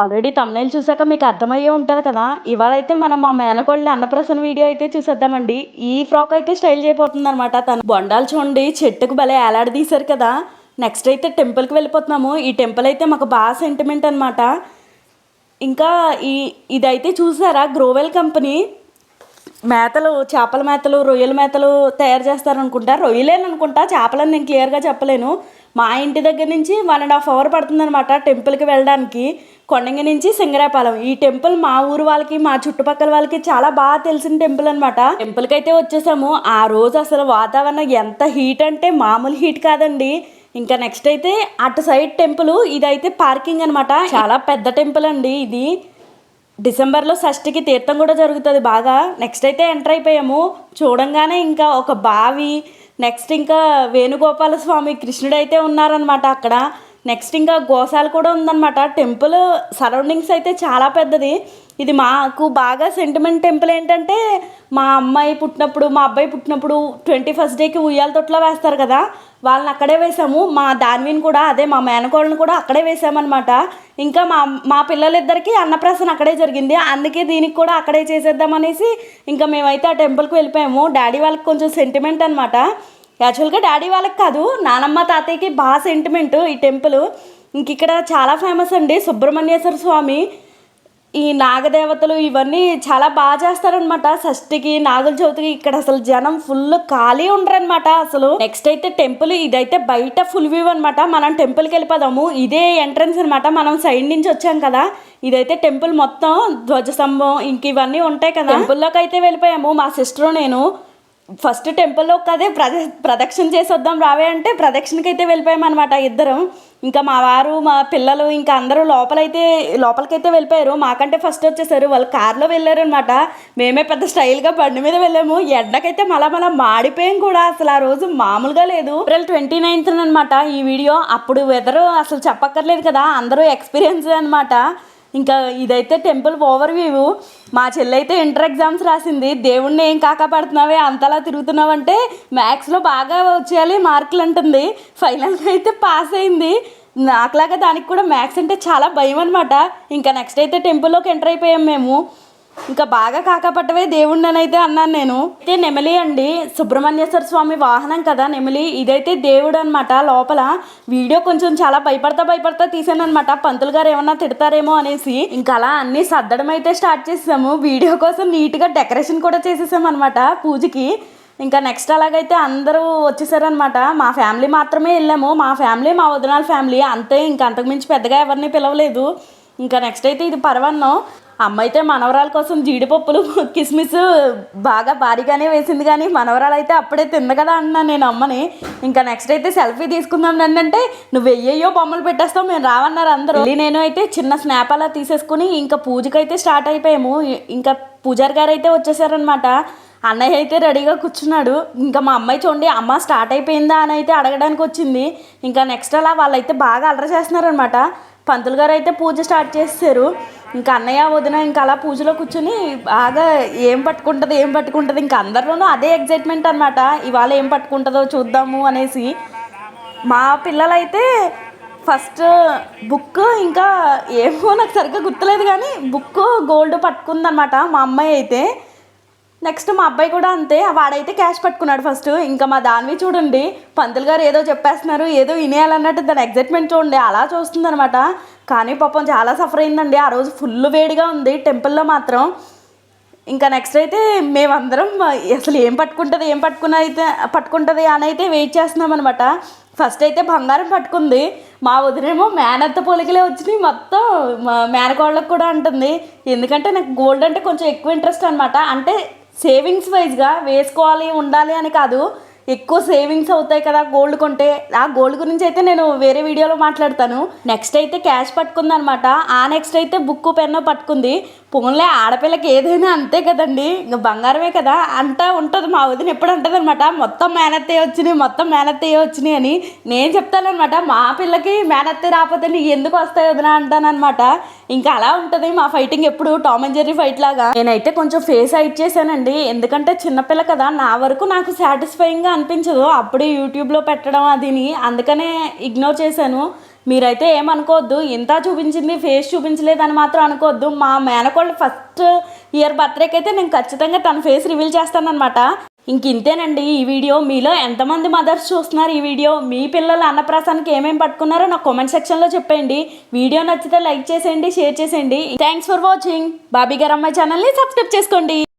Already thumbnail చూసాక మీకు అర్థమయ్యే ఉంటుంది కదా. ఇవాళ అయితే మనం మా మేనకోళ్ళ అన్నప్రసన్న వీడియో అయితే చూసేద్దామండి. ఈ ఫ్రాక్ అయితే స్టైల్ చేయబోతుంది అనమాట తను బొండాలు చూడండి చెట్టుకు భలే ఏలాడదీశారు కదా. నెక్స్ట్ అయితే టెంపుల్కి వెళ్ళిపోతున్నాము. ఈ టెంపుల్ అయితే మాకు బాగా సెంటిమెంట్ అనమాట ఇంకా ఈ ఇదైతే చూసారా? గ్రోవెల్ కంపెనీ మేతలు చేపల మేతలు రొయ్యల మేతలు తయారు చేస్తారనుకుంటా. రొయ్యలేను అనుకుంటా చేపలని నేను క్లియర్గా చెప్పలేను. మా ఇంటి దగ్గర నుంచి వన్ అండ్ హాఫ్ అవర్ పడుతుందనమాట టెంపుల్కి వెళ్ళడానికి. కొండంగి నుంచి సింగరాపాలెం ఈ టెంపుల్ మా ఊరు వాళ్ళకి మా చుట్టుపక్కల వాళ్ళకి చాలా బాగా తెలిసిన టెంపుల్ అనమాట టెంపుల్కి అయితే వచ్చేసాము. ఆ రోజు అసలు వాతావరణం ఎంత హీట్ అంటే మామూలు హీట్ కాదండి. ఇంకా నెక్స్ట్ అయితే అటు సైడ్ టెంపుల్ ఇదైతే పార్కింగ్ అనమాట చాలా పెద్ద టెంపుల్ అండి ఇది. డిసెంబర్లో షష్ఠికి తీర్థం కూడా జరుగుతుంది బాగా. నెక్స్ట్ అయితే ఎంటర్ అయిపోయాము. చూడంగానే ఇంకా ఒక బావి నెక్స్ట్ ఇంకా వేణుగోపాల స్వామి కృష్ణుడు అయితే ఉన్నారనమాట అక్కడ. నెక్స్ట్ ఇంకా గోశాల కూడా ఉందన్నమాట. టెంపుల్ సరౌండింగ్స్ అయితే చాలా పెద్దది. ఇది మాకు బాగా సెంటిమెంట్ టెంపుల్ ఏంటంటే మా అమ్మాయి పుట్టినప్పుడు మా అబ్బాయి పుట్టినప్పుడు ట్వంటీ ఫస్ట్ డేకి ఉయ్యాల తొట్లో వేస్తారు కదా. వాళ్ళని అక్కడే వేసాము. మా దాన్విని కూడా అదే మా మేనకోళ్ళని కూడా అక్కడే వేసామన్నమాట. ఇంకా మా మా పిల్లలిద్దరికీ అన్నప్రాసన అక్కడే జరిగింది. అందుకే దీనికి కూడా అక్కడే చేసేద్దామనేసి ఇంకా మేమైతే ఆ టెంపుల్కి వెళ్ళిపోయాము. డాడీ వాళ్ళకి కొంచెం సెంటిమెంట్ అనమాట యాక్చువల్గా డాడీ వాళ్ళకి కాదు నానమ్మ తాతయ్యకి బాగా సెంటిమెంట్ ఈ టెంపుల్ ఇంక ఇక్కడ చాలా ఫేమస్ అండి సుబ్రహ్మణ్యేశ్వర స్వామి. ఈ నాగదేవతలు ఇవన్నీ చాలా బాగా చేస్తారనమాట షష్ఠికి నాగుల చవితికి ఇక్కడ అసలు జనం ఫుల్ ఖాళీ ఉండరనమాట అసలు. నెక్స్ట్ అయితే టెంపుల్ ఇదైతే బయట ఫుల్ వ్యూ అనమాట మనం టెంపుల్కి వెళ్ళిపోదాము. ఇదే ఎంట్రన్స్ అనమాట మనం సైడ్ నుంచి వచ్చాం కదా. ఇదైతే టెంపుల్ మొత్తం ధ్వజస్తంభం ఇంక ఇవన్నీ ఉంటాయి కదా. టెంపుల్లోకి అయితే వెళ్ళిపోయాము. మా సిస్టర్ నేను. ఫస్ట్ టెంపుల్లో కదే ప్రద ప్రదక్షిణ చేసి వద్దాం రావే అంటే ప్రదక్షిణకి అయితే వెళ్ళిపోయామన్నమాట ఇద్దరం. ఇంకా మా వారు మా పిల్లలు ఇంకా అందరూ లోపలైతే లోపలికైతే వెళ్ళిపోయారు. మాకంటే ఫస్ట్ వచ్చేసారు. వాళ్ళు కార్లో వెళ్ళారు అనమాట మేమే పెద్ద స్టైల్గా బండి మీద వెళ్ళాము. ఎండకైతే మళ్ళా మళ్ళా మాడిపోయాం కూడా. అసలు ఆ రోజు మామూలుగా లేదు. ఏప్రిల్ ట్వంటీ నైన్త్ అనమాట ఈ వీడియో. అప్పుడు వెదరు అసలు చెప్పక్కర్లేదు కదా. అందరూ ఎక్స్పీరియన్స్ అనమాట ఇంకా ఇదైతే టెంపుల్ ఓవర్ వ్యూ మా చెల్లి అయితే ఇంటర్ ఎగ్జామ్స్ రాసింది. దేవుణ్ణి ఏం కాకపడుతున్నావే అంతలా తిరుగుతున్నావంటే మ్యాథ్స్లో బాగా వచ్చేయాలి మార్కులు అంటుంది. ఫైనల్గా అయితే పాస్ అయింది. నాకులాగా దానికి కూడా మ్యాథ్స్ అంటే చాలా భయం అనమాట ఇంకా నెక్స్ట్ అయితే టెంపుల్లోకి ఎంటర్ అయిపోయాం మేము. ఇంకా బాగా కాకపట్టవే దేవుడినైతే అన్నాను నేను. అయితే నెమలి అండి సుబ్రహ్మణ్యేశ్వర స్వామి వాహనం కదా నెమలి? ఇదైతే దేవుడు అనమాట లోపల. వీడియో కొంచెం చాలా భయపడతా భయపడతా తీసాను అనమాట పంతులు గారు ఏమన్నా తిడతారేమో అనేసి. ఇంకా అలా అన్ని సర్దడం అయితే స్టార్ట్ చేసాము వీడియో కోసం నీట్గా డెకరేషన్ కూడా చేసేసాం అనమాట పూజకి. ఇంకా నెక్స్ట్ అలాగైతే అందరూ వచ్చేసారనమాట మా ఫ్యామిలీ మాత్రమే వెళ్ళాము. మా ఫ్యామిలీ మా వదినాల ఫ్యామిలీ. అంతే ఇంకా అంతకుమించి పెద్దగా ఎవరిని పిలవలేదు. ఇంకా నెక్స్ట్ అయితే ఇది పర్వన్నం. అమ్మ అయితే మనవరాల కోసం జీడిపప్పులు కిస్మిస్ బాగా భారీగానే వేసింది కానీ మనవరాలు అయితే అప్పుడే తింది కదా అన్నాను నేను అమ్మని. ఇంకా నెక్స్ట్ అయితే సెల్ఫీ తీసుకుందాం అంటే నువ్వు వెయ్యో బొమ్మలు పెట్టేస్తావు మేము రావన్నారు అందరూ. నేను అయితే చిన్న స్నాప్ అలా తీసేసుకుని ఇంకా పూజకైతే స్టార్ట్ అయిపోయాము. ఇంకా పూజారి గారు అయితే వచ్చేసారనమాట అన్నయ్య అయితే రెడీగా కూర్చున్నాడు. ఇంకా మా అమ్మాయి చూడండి అమ్మ స్టార్ట్ అయిపోయిందా అని అయితే అడగడానికి వచ్చింది. ఇంకా నెక్స్ట్ అలా వాళ్ళైతే బాగా అలర చేస్తున్నారనమాట పంతులు గారు అయితే పూజ స్టార్ట్ చేస్తారు ఇంకా అన్నయ్య వదిన ఇంకా అలా పూజలో కూర్చుని బాగా ఏం పట్టుకుంటుంది ఏం పట్టుకుంటుంది? ఇంకా అందరిలోనూ అదే ఎగ్జైట్మెంట్ అనమాట ఇవాళ ఏం పట్టుకుంటుందో చూద్దాము అనేసి. మా పిల్లలైతే ఫస్ట్ బుక్ ఇంకా ఏమో నాకు సరిగ్గా గుర్తులేదు కానీ బుక్ గోల్డ్ పట్టుకుందనమాట మా అమ్మాయి అయితే. నెక్స్ట్ మా అబ్బాయి కూడా అంతే వాడైతే క్యాష్ పట్టుకున్నాడు ఫస్ట్. ఇంకా మా దాన్వి చూడండి పంతులు గారు ఏదో చెప్పేస్తున్నారు ఏదో వినేయాలన్నట్టు దాని ఎగ్జైట్మెంట్ చూడండి అలా చూస్తుందనమాట కానీ పాపం చాలా సఫర్ అయిందండి. ఆ రోజు ఫుల్ వేడిగా ఉంది టెంపుల్లో మాత్రం. ఇంకా నెక్స్ట్ అయితే మేమందరం అసలు ఏం పట్టుకుంటుంది ఏం పట్టుకున్న అయితే పట్టుకుంటుంది అని అయితే వెయిట్ చేస్తున్నాం అనమాట ఫస్ట్ అయితే బంగారం పట్టుకుంది. మా వదినేమో మేనత్త పోలికలే వచ్చినాయి మొత్తం మా మేనకోళ్ళకు కూడా అంటుంది. ఎందుకంటే నాకు గోల్డ్ అంటే కొంచెం ఎక్కువ ఇంట్రెస్ట్ అనమాట అంటే సేవింగ్స్ వైజ్గా వేసుకోవాలి ఉండాలి అని కాదు. ఎక్కువ సేవింగ్స్ అవుతాయి కదా గోల్డ్ కొంటే. ఆ గోల్డ్ గురించి అయితే నేను వేరే వీడియోలో మాట్లాడతాను. నెక్స్ట్ అయితే క్యాష్ పట్టుకుంది అనమాట ఆ నెక్స్ట్ అయితే బుక్ పెన్ను పట్టుకుంది. పోన్లే ఆడపిల్లకి ఏదైనా అంతే కదండి. ఇంకా బంగారమే కదా. అంటా ఉంటుంది మా వదిన ఎప్పుడు అంటుంది అనమాట మొత్తం మేనత్తే వచ్చినాయి మొత్తం మేనత్తే వచ్చినాయి అని. నేను చెప్తానమాట మా పిల్లకి మేనత్తే రాకపోతే నీకు ఎందుకు వస్తాయి వదిన అంటానమాట ఇంకా అలా ఉంటుంది మా ఫైటింగ్ ఎప్పుడు టామ్ అండ్ జెర్రీ ఫైట్ లాగా. నేనైతే కొంచెం ఫేస్ హైట్ చేశానండి. ఎందుకంటే చిన్నపిల్ల కదా నా వరకు నాకు సాటిస్ఫైయింగ్గా అనిపించదు. అప్పుడే యూట్యూబ్లో పెట్టడం అదిని అందుకనే ఇగ్నోర్ చేశాను. మీరైతే ఏమనుకోవద్దు ఇంత చూపించింది ఫేస్ చూపించలేదని మాత్రం అనుకోవద్దు. మా మేనకోళ్ళు ఫస్ట్ ఇయర్ బర్త్డేకి అయితే నేను ఖచ్చితంగా తన ఫేస్ రివీల్ చేస్తానమాట ఇంక ఇంతేనండి ఈ వీడియో మీలో ఎంతమంది మదర్స్ చూస్తున్నారు ఈ వీడియో? మీ పిల్లలు అన్నప్రాసానికి ఏమేమి పట్టుకున్నారో నాకు కామెంట్ సెక్షన్లో చెప్పండి వీడియో నచ్చితే లైక్ చేసేయండి షేర్ చేసేయండి. థ్యాంక్స్ ఫర్ వాచింగ్ బాబీ గారు అమ్మాయి ఛానల్ని సబ్స్క్రైబ్ చేసుకోండి.